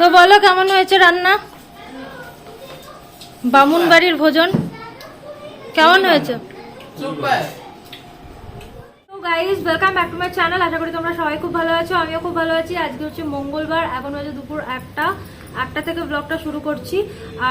তো বলো কেমন হয়েছে রান্না? বামুন বাড়ির ভোজন? কেমন হয়েছে? তো guys welcome back to my channel আশা করি তোমরা সবাই খুব ভালো আছো আমিও খুব ভালো আছি। আজকে হচ্ছে মঙ্গলবার এখন হচ্ছে দুপুর একটা। একটা থেকে ব্লগটা শুরু করছি।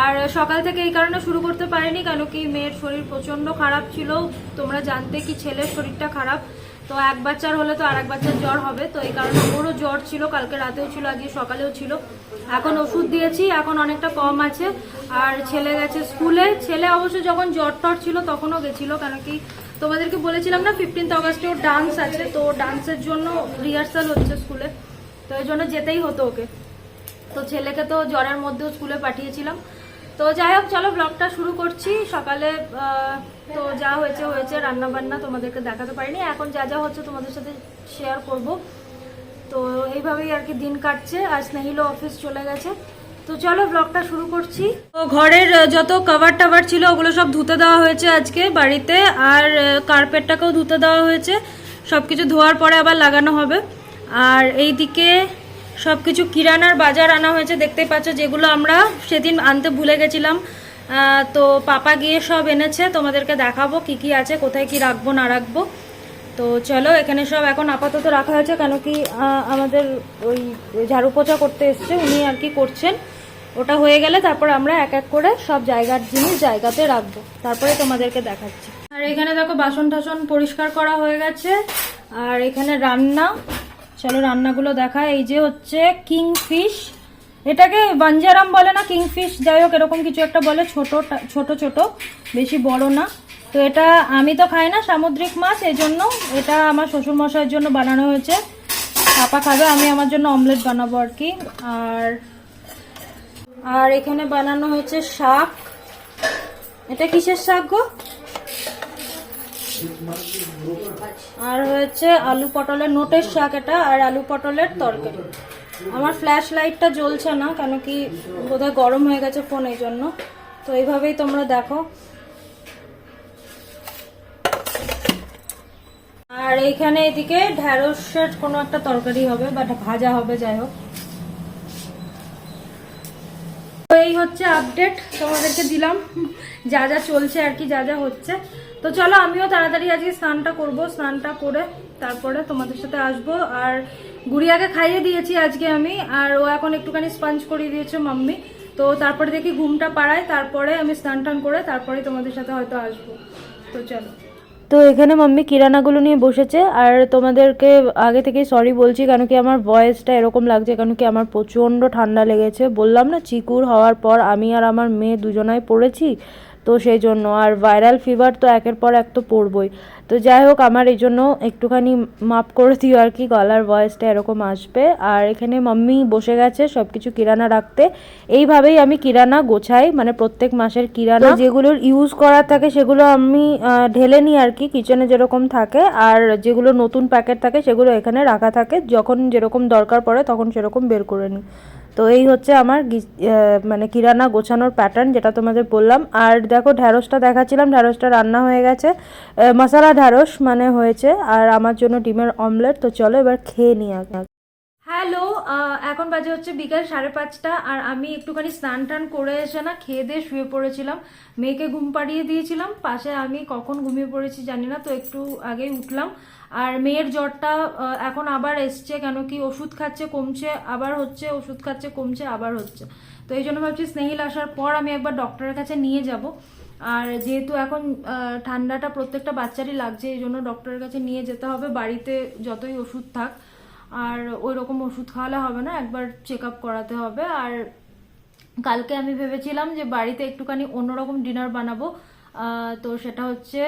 আর সকাল থেকে এই কারণে শুরু করতে পারিনি কেন কি মেয়ের শরীর প্রচণ্ড খারাপ ছিল। তোমরা জানতে কি ছেলের শরীরটা খারাপ। তো এক বাচ্চার হলে তো আর এক বাচ্চার জ্বর হবে, তো এই কারণে ওরও জ্বর ছিল, কালকে রাতেও ছিল, আজকে সকালেও ছিল। এখন ওষুধ দিয়েছি, এখন অনেকটা কম আছে। আর ছেলে গেছে স্কুলে, ছেলে অবশ্য যখন জ্বর টর ছিল তখনও গেছিল কেন কি তোমাদেরকে বলেছিলাম না ফিফটিন্থ অগস্টে ওর ডান্স আছে, তো ডান্সের জন্য রিহার্সাল হচ্ছে স্কুলে, তো এই জন্য যেতেই হতো ওকে। তো ছেলেকে তো জ্বরের মধ্যেও স্কুলে পাঠিয়েছিলাম। তো যাই হোক, চলো ব্লগটা শুরু করছি। সকালে তো যা হয়েছে হয়েছে রান্না বান্না তোমাদেরকে দেখাতে পারিনি। এখন যা যা হচ্ছে তোমাদের সাথে শেয়ার করব। তো এইভাবেই আর কি দিন কাটছে, আর স্নেহিলও অফিস চলে গেছে। তো চলো ব্লগটা শুরু করছি। তো ঘরের যত কভার টাভার ছিল, ওগুলো সব ধুতে দেওয়া হয়েছে আজকে বাড়িতে। আর কার্পেটটাকেও ধুতে দেওয়া হয়েছে। সবকিছু ধোয়ার পরে আবার লাগানো হবে। আর এইদিকে সব কিছু কিরানার বাজার আনা হয়েছে, দেখতেই পাচ্ছ, যেগুলো আমরা সেদিন আনতে ভুলে গেছিলাম। তো পাপা গিয়ে সব এনেছে, তোমাদেরকে দেখাবো কি কি আছে, কোথায় কি রাখব, না রাখব। তো চলো, এখানে সব এখন আপাতত রাখা হয়েছে, কেন কি আমাদের ওই ঝাড়ু পোছা করতে এসছে, উনি আর কি করছেন। ওটা হয়ে গেলে তারপর আমরা এক এক করে সব জায়গার জিনিস জায়গাতে রাখব। তারপরে তোমাদেরকে দেখাচ্ছি। আর এখানে দেখো বাসন টাসন পরিষ্কার করা হয়ে গেছে। আর এখানে রান্না চলো রান্নাগুলো দেখা এই যে হচ্ছে কিং ফিশ এটাকে বাঞ্জারাম বলে না, কিংফিশ? যাই হোক, এরকম কিছু একটা বলে, ছোট ছোট ছোট, বেশি বড় না। তো এটা আমি তো খাই না, সামুদ্রিক মাছ এই জন্য এটা আমার শ্বশুর মশাইয়ের জন্য বানানো হয়েছে। পাপা খাবে, আমি আমার জন্য অমলেট বানাবো আর কি। আর আর এখানে বানানো হয়েছে শাক। এটা কিসের শাক গো? আর হয়েছে আলু পটলের নোটের শাক এটা আর আলু পটলের তরকারি। আমার ফ্ল্যাশ লাইটটা জ্বলছে না, কেন কি বোধহয় গরম হয়ে গেছে ফোন এই জন্য। তো এইভাবেই তোমরা দেখো। আর এইখানে এদিকে ঢ্যাঁড়সের কোনো একটা তরকারি হবে বা ভাজা হবে, যাই হোক। তো এই হচ্ছে আপডেট তোমাদেরকে দিলাম। যা যা চলছে আর কি, যা যা হচ্ছে। তো চলো আমিও তাড়াতাড়ি আজকে স্নানটা করব, স্নানটা করে তারপরে তোমাদের সাথে আসব। আর গুড়িয়াকে খাইয়ে দিয়েছি আজকে আমি, আর ও এখন একটুখানি স্পঞ্জ করিয়ে দিয়েছে মাম্মি। তো তারপরে দেখি ঘুমটা পাড়ায়, তারপরে আমি স্নান টান করে তারপরে তোমাদের সাথে হয়তো আসব। তো চলো। তো এখানে মাম্মি কিরানাগুলো নিয়ে বসেছে, আর তোমাদেরকে আগে থেকে সরি বলছি, কেন কি আমার ভয়েসটা এরকম লাগছে, কেন কি আমার প্রচণ্ড ঠান্ডা লেগেছে। বললাম না, চিকুর হওয়ার পর আমি আর আমার মেয়ে দুজনাই পড়েছি তো সেই জন্য। আর ভাইরাল ফিভার তো একের পর এক তো পড়বই। তো যাই হোক, আমার এই জন্য একটুখানি মাপ করে দিও আর কি, গলার ভয়েসটা এরকম আসবে। আর এখানে মাম্মি বসে গেছে সব কিছু কিরানা রাখতে। এইভাবেই আমি কিরানা গোছাই মানে প্রত্যেক মাসের কিরানা। যেগুলোর ইউজ করার থাকে সেগুলো আমি ঢেলে নিই আর কি কিচেনে যেরকম থাকে। আর যেগুলো নতুন প্যাকেট থাকে সেগুলো এখানে রাখা থাকে। যখন যেরকম দরকার পড়ে তখন সেরকম বের করে নিই। তো এই হচ্ছে আমার মানে কিরানা গোছানোর প্যাটার্ন যেটা তোমাদের বললাম। আর দেখো ঢ্যাঁড়সটা দেখাচ্ছিলাম, ঢ্যাঁড়সটা রান্না হয়ে গেছে। মশলা ঢ্যাঁড়স মানে হয়েছে, আর আমার জন্য ডিমের অমলেট। তো চলো এবার খেয়ে নিই আগে। হ্যালো এখন বাজে হচ্ছে বিকাল সাড়ে পাঁচটা আর আমি একটুখানি স্নান টান করে এসে না খেয়ে দিয়ে শুয়ে পড়েছিলাম। মেয়েকে ঘুম পাড়িয়ে দিয়েছিলাম, পাশে আমি কখন ঘুমিয়ে পড়েছি জানি না, তো একটু আগেই উঠলাম। আর মেয়ের জ্বরটা এখন আবার এসছে, কেন কি ওষুধ খাচ্ছে, কমছে, আবার হচ্ছে, ওষুধ খাচ্ছে, কমছে, আবার হচ্ছে। তো এই জন্য ভাবছি স্নেহিল আসার পর আমি একবার ডক্টরের কাছে নিয়ে যাব। আর যেহেতু এখন ঠান্ডাটা প্রত্যেকটা বাচ্চারই লাগছে, এই জন্য ডক্টরের কাছে নিয়ে যেতে হবে, বাড়িতে যতই ওষুধ থাক। আর ওই রকম ওষুধ খাওয়ালে হবে না, একবার চেক আপ করাতে হবে। আর কালকে আমি ভেবেছিলাম যে বাড়িতে একটুখানি অন্যরকম ডিনার বানাবো। তো সেটা হচ্ছে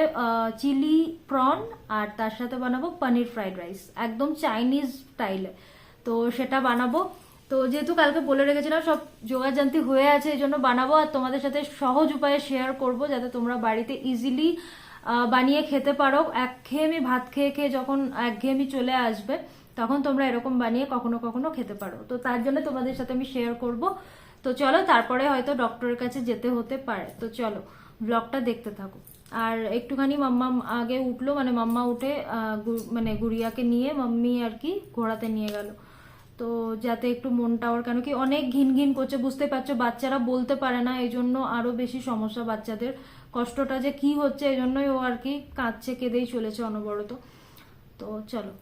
চিলি প্রন আর তার সাথে বানাবো পনির ফ্রাইড রাইস একদম চাইনিজ স্টাইলে তো সেটা বানাবো। তো যেহেতু কালকে বলে রেখেছিলাম, সব যোগাযান্তি হয়ে আছে, এই জন্য বানাবো। আর তোমাদের সাথে সহজ উপায়ে শেয়ার করব, যাতে তোমরা বাড়িতে ইজিলি বানিয়ে খেতে পারো। একঘেয়েমি ভাত খেয়ে খেয়ে যখন একঘেয়েমি চলে আসবে তখন তোমরা এরকম বানিয়ে কখনো কখনো খেতে পারো। তো তার জন্য তোমাদের সাথে আমি শেয়ার করব। তো চলো, তারপরে হয়তো ডক্টরের কাছে যেতে হতে পারে। তো চলো ব্লগটা দেখতে থাকো। আর একটুখানি মাম্মা আগে উঠল মানে মাম্মা উঠে মানে গুড়িয়াকে নিয়ে মাম্মি আর কি ঘোরাতে নিয়ে গেল। তো যাতে একটু মনটা ওর, কেন কি অনেক ঘিন ঘিন করছে, বুঝতে পারছ? বাচ্চারা বলতে পারে না, এই জন্য আরও বেশি সমস্যা বাচ্চাদের। কষ্টটা যে কি হচ্ছে, এই জন্যই ও আর কি কাঁদছে, কেঁদেই চলেছে অনবরত। তো চলো।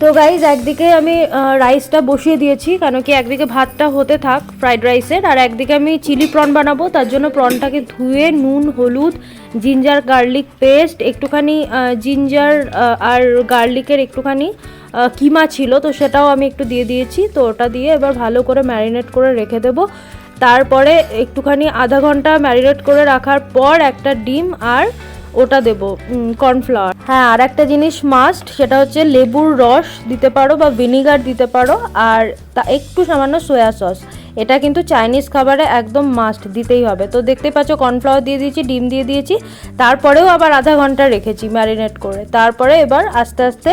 তো গাইজ একদিকে আমি রাইসটা বসিয়ে দিয়েছি কেন কি একদিকে ভাতটা হতে থাক ফ্রাইড রাইসের আর একদিকে আমি চিলি প্রন বানাবো, তার জন্য প্রনটাকে ধুয়ে নুন, হলুদ জিঞ্জার গার্লিক পেস্ট একটুখানি জিঞ্জার আর গার্লিকের একটুখানি কিমা ছিল, তো সেটাও আমি একটু দিয়ে দিয়েছি, তো ওটা দিয়ে এবার ভালো করে ম্যারিনেট করে রেখে দেবো। তারপরে একটুখানি আধা ঘণ্টা ম্যারিনেট করে রাখার পর একটা ডিম আর ওটা দেবো কর্নফ্লাওয়ার হ্যাঁ আর একটা জিনিস মাস্ট সেটা হচ্ছে লেবুর রস দিতে পারো বা ভিনিগার দিতে পারো, আর তা একটু সামান্য সয়া সস এটা কিন্তু চাইনিজ খাবারে একদম মাস্ট দিতেই হবে। তো দেখতে পাচ্ছ কর্নফ্লাওয়ার দিয়ে দিয়েছি, ডিম দিয়ে দিয়েছি, তারপরেও আবার আধা ঘণ্টা রেখেছি ম্যারিনেট করে। তারপরে এবার আস্তে আস্তে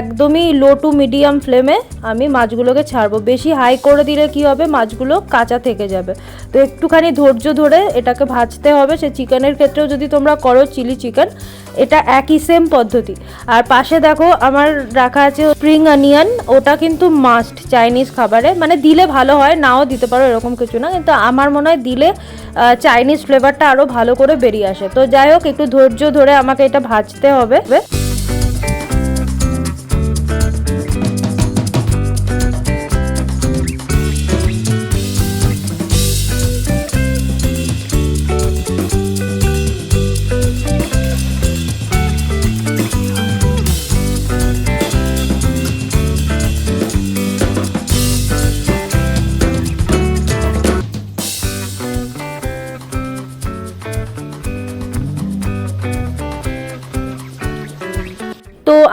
একদমই লো টু মিডিয়াম ফ্লেমে আমি মাছগুলোকে ছাড়বো। বেশি হাই করে দিলে কি হবে, মাছগুলো কাঁচা থেকে যাবে। তো একটুখানি ধৈর্য ধরে এটাকে ভাজতে হবে। সে চিকেনের ক্ষেত্রেও যদি তোমরা করো চিলি চিকেন এটা একই সেম পদ্ধতি। আর পাশে দেখো, আমার রাখা আছে স্প্রিং অনিয়ন ওটা কিন্তু মাস্ট চাইনিজ খাবারে। মানে দিলে ভালো হয় নাও দিতে পারো, এরকম কিছু না। কিন্তু আমার মনে হয় দিলে চাইনিজ ফ্লেভারটা আরও ভালো করে বেরিয়ে আসে। তো যাই হোক, একটু ধৈর্য ধরে আমাকে এটা ভাজতে হবে।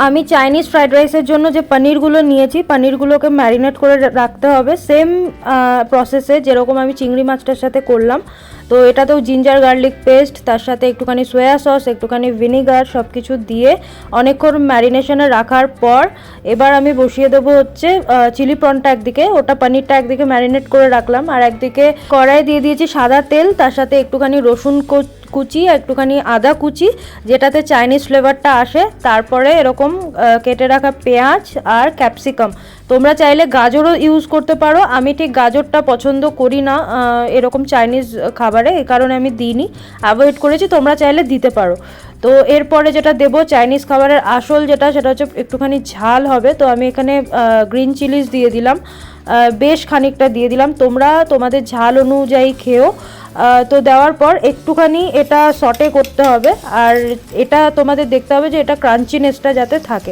আমি চাইনিজ ফ্রাইড রাইসের জন্য যে পনিরগুলো নিয়েছি, পনিরগুলোকে ম্যারিনেট করে রাখতে হবে। সেম প্রসেসে যেরকম আমি চিংড়ি মাছটার সাথে করলাম তো এটাতেও জিঞ্জার গার্লিক পেস্ট তার সাথে একটুখানি সোয়া সস একটুখানি ভিনিগার সব কিছু দিয়ে অনেকক্ষণ ম্যারিনেশনে রাখার পর এবার আমি বসিয়ে দেবো হচ্ছে চিলি প্রনটা একদিকে, ওটা পনিরটা একদিকে ম্যারিনেট করে রাখলাম, আর একদিকে কড়াই দিয়ে দিয়েছি সাদা তেল, তার সাথে একটুখানি রসুন কুচি একটুখানি আদা কুচি, যেটাতে চাইনিজ ফ্লেভারটা আসে, তারপরে এরকম কেটে রাখা পেঁয়াজ আর ক্যাপসিকাম তোমরা চাইলে গাজরও ইউজ করতে পারো। আমি ঠিক গাজরটা পছন্দ করি না এরকম চাইনিজ খাবারে, এ কারণে আমি দিইনি। অ্যাভয়েড করেছি, তোমরা চাইলে দিতে পারো। তো এরপরে যেটা দেবো চাইনিজ খাবারের আসল যেটা, সেটা হচ্ছে একটুখানি ঝাল হবে। তো আমি এখানে গ্রিন চিলিস দিয়ে দিলাম। বেশ খানিকটা দিয়ে দিলাম। তোমরা তোমাদের ঝাল অনুযায়ী খেও। তো দেওয়ার পর একটুখানি এটা সটে করতে হবে। আর এটা তোমাদের দেখতে হবে যে এটা ক্রাঞ্চিনেসটা যাতে থাকে।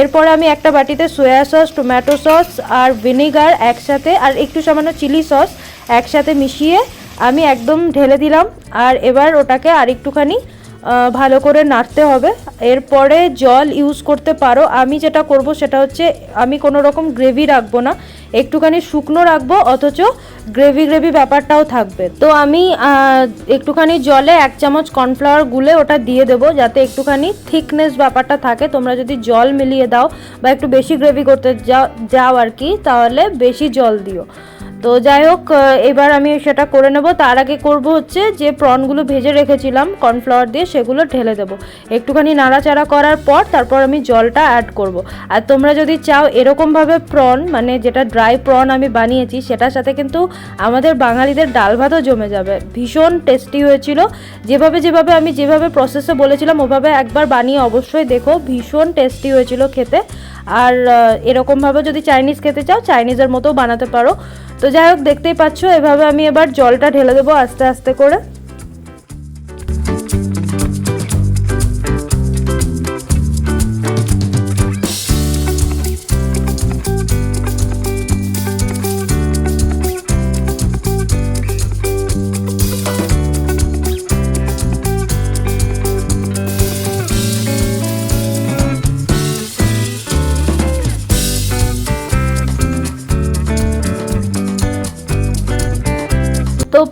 এরপরে আমি একটা বাটিতে সোয়া সস টমেটো সস আর ভিনেগার একসাথে আর একটু সামান্য চিলি সস একসাথে মিশিয়ে আমি একদম ঢেলে দিলাম। আর এবার ওটাকে আর একটুখানি ভালো করে নাড়তে হবে। এরপরে জল ইউজ করতে পারো। আমি যেটা করব সেটা হচ্ছে, আমি কোনো রকম গ্রেভি রাখব না। একটুখানি শুকনো রাখব, অথচ গ্রেভি গ্রেভি ব্যাপারটাও থাকবে। তো আমি একটুখানি জলে এক চামচ কর্নফ্লাওয়ার গুলে ওটা দিয়ে দেবো, যাতে একটুখানি থিকনেস ব্যাপারটা থাকে। তোমরা যদি জল মিলিয়ে দাও বা একটু বেশি গ্রেভি করতে যাও যাও আর কি, তাহলে বেশি জল দিও। তো যাই হোক এবার আমি সেটা করে নেব। তার আগে করব হচ্ছে যে প্রনগুলো ভেজে রেখেছিলাম, কর্নফ্লাওয়ার দিয়ে সেগুলো ঢেলে দেবো। একটুখানি নাড়াচাড়া করার পর তারপর আমি জলটা অ্যাড করব। আর তোমরা যদি চাও এরকমভাবে প্রন মানে যেটা ড্রাই প্রন আমি বানিয়েছি, সেটার সাথে কিন্তু আমাদের বাঙালিদের ডাল ভাতও জমে যাবে। ভীষণ টেস্টি হয়েছিল। যেভাবে যেভাবে আমি যেভাবে প্রসেসে বলেছিলাম, ওভাবে একবার বানিয়ে অবশ্যই দেখো, ভীষণ টেস্টি হয়েছিল খেতে। আর এরকমভাবে যদি চাইনিজ খেতে চাও চাইনিজের মতো বানাতে পারো। তো যাই হোক দেখতেই পাচ্ছ এভাবে আমি এবার জলটা ঢেলে দেবো আস্তে আস্তে করে।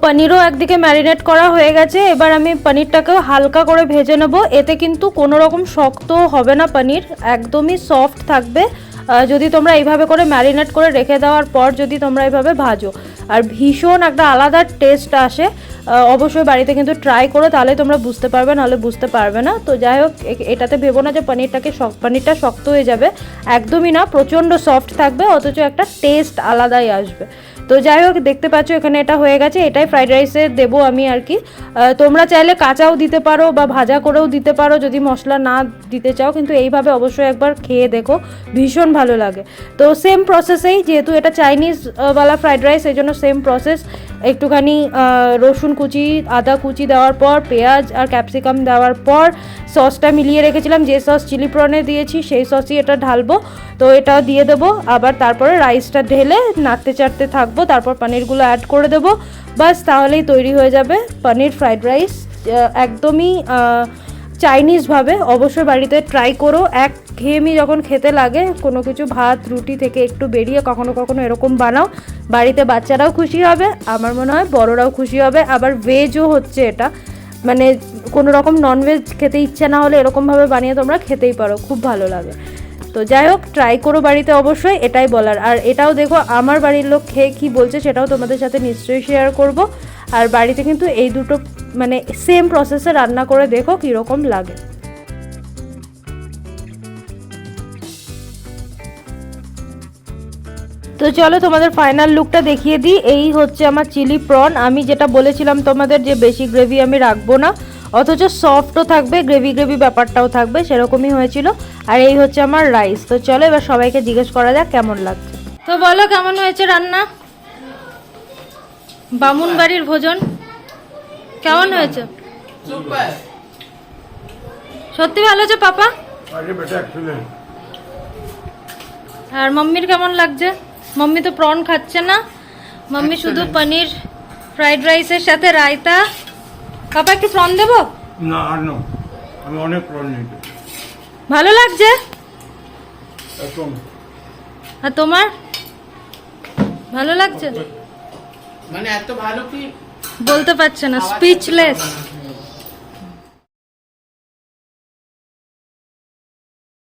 পনিরও একদিকে ম্যারিনেট করা হয়ে গেছে। এবার আমি পনিরটাকেও হালকা করে ভেজে নেব। এতে কিন্তু কোনো রকম শক্ত হবে না পনির, একদমই সফট থাকবে। যদি তোমরা এইভাবে করে ম্যারিনেট করে রেখে দেওয়ার পর যদি তোমরা এইভাবে ভাজো। আর ভীষণ একটা আলাদা টেস্ট আসে। অবশ্যই বাড়িতে কিন্তু ট্রাই করো, তাহলে তোমরা বুঝতে পারবে, নাহলে বুঝতে পারবে না। তো যাই হোক এটাতে ভেবো না যে পনিরটাকে পনিরটা শক্ত হয়ে যাবে। একদমই না, প্রচণ্ড সফট থাকবে, অথচ একটা টেস্ট আলাদাই আসবে। তো যাই হোক, দেখতে পাচ্ছ এখানে এটা হয়ে গেছে, এটাই ফ্রাইড রাইসে দেবো আমি আর কি। তোমরা চাইলে কাঁচাও দিতে পারো বা ভাজা করেও দিতে পারো, যদি মশলা না দিতে চাও, কিন্তু এইভাবে অবশ্যই একবার খেয়ে দেখো, ভীষণ ভালো লাগে। তো সেম প্রসেসেই যেহেতু এটা চাইনিজওয়ালা ফ্রাইড রাইস এই জন্য সেম প্রসেস একটুখানি রসুন কুচি, আদা কুচি দেওয়ার পর, পেঁয়াজ আর ক্যাপসিকাম দেওয়ার পর, সসটা মিলিয়ে রেখেছিলাম। যে সস চিলি প্রনে দিয়েছি, সেই সসই এটা ঢালবো। তো এটা দিয়ে দেবো। আবার তারপরে রাইসটা ঢেলে নাড়তে চাড়তে থাকব। তারপর পনিরগুলো অ্যাড করে দেবো। বাস তাহলেই তৈরি হয়ে যাবে পনির ফ্রাইড রাইস। একদমই চাইনিজভাবে অবশ্যই বাড়িতে ট্রাই করো। এক ঘেয়েমি যখন খেতে লাগে, কোনো কিছু ভাত, রুটি থেকে একটু বেরিয়ে কখনো কখনো এরকম বানাও। বাড়িতে বাচ্চারাও খুশি হবে, আমার মনে হয় বড়রাও খুশি হবে। আবার ভেজও হচ্ছে এটা। মানে কোনো রকম ননভেজ খেতে ইচ্ছে না হলে এরকমভাবে বানিয়ে তোমরা খেতেই পারো, খুব ভালো লাগে। তো যাই হোক ট্রাই করো বাড়িতে অবশ্যই, এটাই বলার। আর এটাও দেখো, আমার বাড়ির লোক খেয়ে কী বলছে সেটাও তোমাদের সাথে নিশ্চয়ই শেয়ার করব। আর বাড়িতে কিন্তু এই দুটো মানে সেম প্রসেসে রান্না করে দেখো কীরকম লাগে। তো চলো তোমাদের ফাইনাল লুকটা দেখিয়ে দিই। এই হচ্ছে আমার চিলি প্রন আমি যেটা বলেছিলাম তোমাদের যে বেশি গ্রেভি আমি রাখব না, অথচ সফটও থাকবে গ্রেভি গ্রেভি ব্যাপারটাও থাকবে, সেরকমই হয়েছিল। আর এই হচ্ছে আমার রাইস তো চলো এবার সবাইকে জিজ্ঞেস করা যাক কেমন লাগছে। তো বলো কেমন হয়েছে রান্না? বামুন বাড়ির ভোজন। কেমন হয়েছে? সত্যি ভালো আছে পাপা? আরে মাম্মির কেমন লাগছে? মাম্মি তো প্রন খাচ্ছে না। মাম্মি শুধু পনির ফ্রাইড রাইসের সাথে রায়তা। পাপা একটু প্রন দেবো? না আর না আমি অনেক প্রণ নিতে ভালো লাগছে? আর তোমার? ভালো লাগছে? মানে এত ভালো কি বলতে পারছে না স্পিচলেস